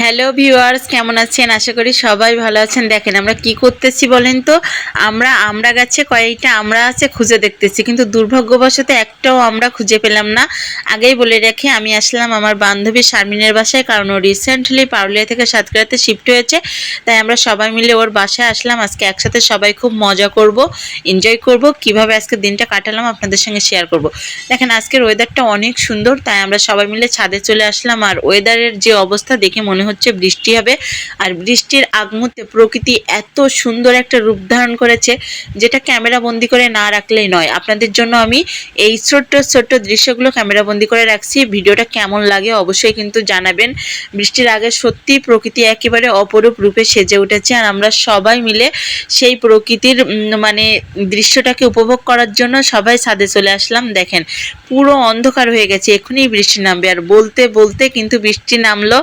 Hello viewers কেমন আছেন? আশা করি সবাই ভালো আছেন। দেখেন আমরা কি করতেছি বলেন তো? আমরা আমরা গাছে কয়েকটা আমরা আছে খুঁজে দেখতেছি, কিন্তু দুর্ভাগ্যবশত একটাও আমরা খুঁজে পেলাম না। আগেই বলে রাখি আমি আসলাম আমার বান্ধবী শারমিনের বাসায়, কারণ ও রিসেন্টলি পারুলিয়া থেকে সাতক্ষীরাতে শিফট হয়েছে। তাই আমরা সবাই মিলে ওর বাসায় আসলাম। আজকে একসাথে সবাই খুব মজা করব এনজয় করব, কীভাবে আজকে দিনটা কাটালাম আপনাদের সঙ্গে শেয়ার করব। দেখেন আজকের ওয়েদারটা অনেক সুন্দর, তাই আমরা সবাই মিলে ছাদে চলে আসলাম। আর ওয়েদারের যে অবস্থা দেখে মনে হচ্ছে বৃষ্টি হবে। আর বৃষ্টির আগমুহূর্তে প্রকৃতি এত সুন্দর একটা রূপ ধারণ করেছে, যেটা ক্যামেরা বন্দি করে না রাখলেই নয়। আপনাদের জন্য আমি এই ছোট্ট ছোট্ট দৃশ্যগুলো ক্যামেরা বন্দি করে রাখছি। ভিডিওটা কেমন লাগে অবশ্যই কিন্তু জানাবেন। বৃষ্টির আগে সত্যি প্রকৃতি একেবারে অপরূপ রূপে সেজে উঠেছে আর আমরা সবাই মিলে সেই প্রকৃতির মানে দৃশ্যটাকে উপভোগ করার জন্য সবাই ছাদে চলে আসলাম। দেখেন, পুরো অন্ধকার হয়ে গেছে। এখনই বৃষ্টি নামবে। আর বলতে বলতে কিন্তু বৃষ্টি নামলো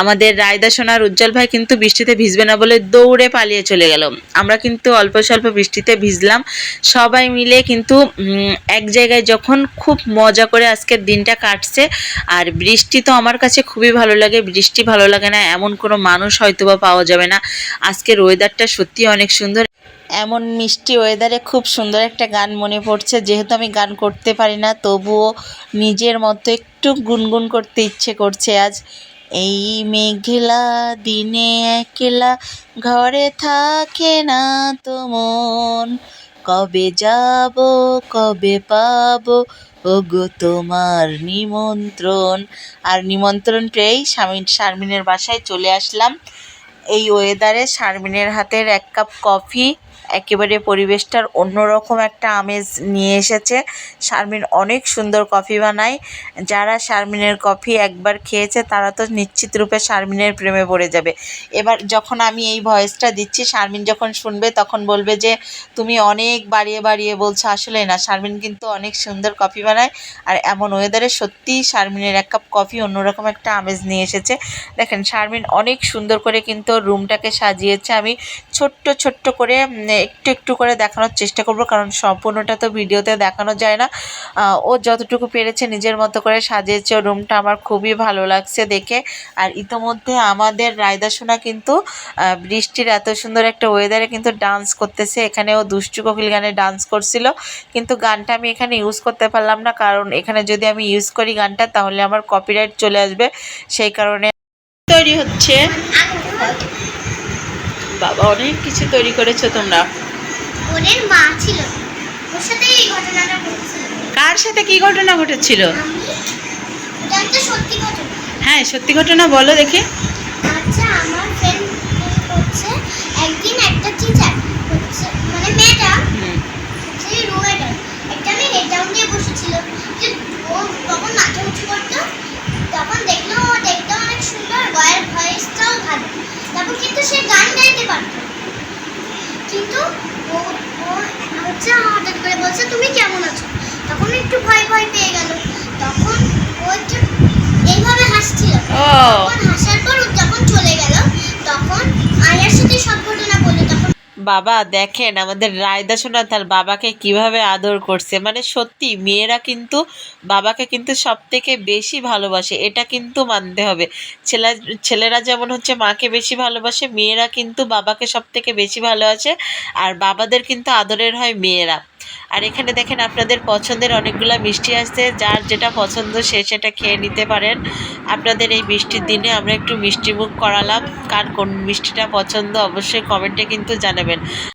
আমাদের রায়দা সোনার উজ্জ্বল ভাই কিন্তু বৃষ্টিতে ভিজবে না বলে দৌড়ে পালিয়ে চলে গেল। আমরা কিন্তু অল্প স্বল্প বৃষ্টিতে ভিজলাম। সবাই মিলে কিন্তু এক জায়গায় যখন খুব মজা করে আজকের দিনটা কাটছে, আর বৃষ্টি তো আমার কাছে খুবই ভালো লাগে, বৃষ্টি ভালো লাগে না, এমন কোনো মানুষ হয়তো বা পাওয়া যাবে না। আজকের ওয়েদারটা সত্যি অনেক সুন্দর। এমন মিষ্টি ওয়েদারে খুব সুন্দর একটা গান মনে পড়ছে, যেহেতু আমি গান করতে পারি না, তবুও নিজের মতো একটু গুনগুন করতে ইচ্ছে করছে আজ। এই মেঘলা দিনে একলা ঘরে থাকে না তো মন। কবে যাব, কবে পাব, ওগো তোমার নিমন্ত্রণ। আর নিমন্ত্রণ পেয়েই স্বামী শারমিনের বাসায় চলে আসলাম। এই ওয়েদারে শারমিনের হাতের এক কাপ কফি একেবারে পরিবেশটার অন্যরকম একটা আমেজ নিয়ে এসেছে। শারমিন অনেক সুন্দর কফি বানায়। যারা শারমিনের কফি একবার খেয়েছে, তারা তো নিশ্চিত রূপে শারমিনের প্রেমে পড়ে যাবে। এবার যখন আমি এই ভয়েসটা দিচ্ছি, শারমিন যখন শুনবে, তখন বলবে যে, তুমি অনেক বাড়িয়ে বাড়িয়ে বলছো। আসলে না, শারমিন কিন্তু অনেক সুন্দর কফি বানায়। আর এমন ওয়েদারে সত্যিই শারমিনের এক কাপ কফি অন্যরকম একটা আমেজ নিয়ে এসেছে। দেখেন, শারমিন অনেক সুন্দর করে কিন্তু রুমটাকে সাজিয়েছে। আমি ছোট্ট ছোট্ট করে একটু একটু করে দেখানোর চেষ্টা করব, কারণ সম্পূর্ণটা তো ভিডিওতে দেখানো যায় না। ও যতটুকু পেরেছে নিজের মতো করে সাজিয়েছে রুমটা আমার খুবই ভালো লাগছে দেখে। আর ইতোমধ্যে আমাদের রায়দা সোনা কিন্তু বৃষ্টির এত সুন্দর একটা ওয়েদারে কিন্তু ডান্স করতেছে। এখানে ও দুষ্টু কোকিল গানে ডান্স করছিল, কিন্তু গানটা আমি এখানে ইউজ করতে পারলাম না, কারণ এখানে যদি আমি ইউজ করি গানটা, তাহলে আমার কপিরাইট চলে আসবে। সেই কারণে তৈরি হচ্ছে। বাবা অনেক কিছু তৈরি করেছ তোমরা। ওদের মা ছিল। ওর সাথে এই ঘটনাটা ঘটেছিল। কার সাথে কি ঘটনা ঘটেছিল? সত্যি ঘটনা। হ্যাঁ সত্যি ঘটনা বলো দেখি। আচ্ছা আমার ফ্রেন্ড হচ্ছে একদিন একটা টিচার মানে ম্যাডাম হুম, হচ্ছে একটা মেয়ে হেড ডাউন দিয়ে বসেছিল। যে ও তখন মাথা উঁচু করতো তখন দেখল ও দেখতে অনেক সুন্দর গয়ের ভয়েসটাও ভালো। তারপর কিন্তু সে গান গাইতে পারত। কিন্তু ও হচ্ছে হঠাৎ করে বলছে, তুমি কেমন আছো? তখন একটু ভয় ভয় পেয়ে গেল। তখন ও একটু এইভাবে হাসছিল ও তখন হাসার পর ও যখন চলে গেল তখন আয়ার সাথে সব ঘটনা বলল তখন বাবা, দেখেন আমাদের রায়দা সোনা তার বাবাকে কীভাবে আদর করছে। মানে সত্যি, মেয়েরা কিন্তু বাবাকে কিন্তু সব থেকে বেশি ভালোবাসে, এটা কিন্তু মানতে হবে। ছেলে, ছেলেরা যেমন হচ্ছে মাকে বেশি ভালোবাসে, মেয়েরা কিন্তু বাবাকে সব থেকে বেশি ভালোবাসে, আর বাবাদের কিন্তু আদরের হয় মেয়েরা। আর এখানে দেখেন আপনাদের পছন্দের অনেকগুলো মিষ্টি আসছে যার যেটা পছন্দ সে সেটা খেয়ে নিতে পারেন। আপনাদের এই বৃষ্টির দিনে আমরা একটু মিষ্টি মুখ করালাম, কার কোন মিষ্টিটা পছন্দ অবশ্যই কমেন্টে কিন্তু জানাবেন।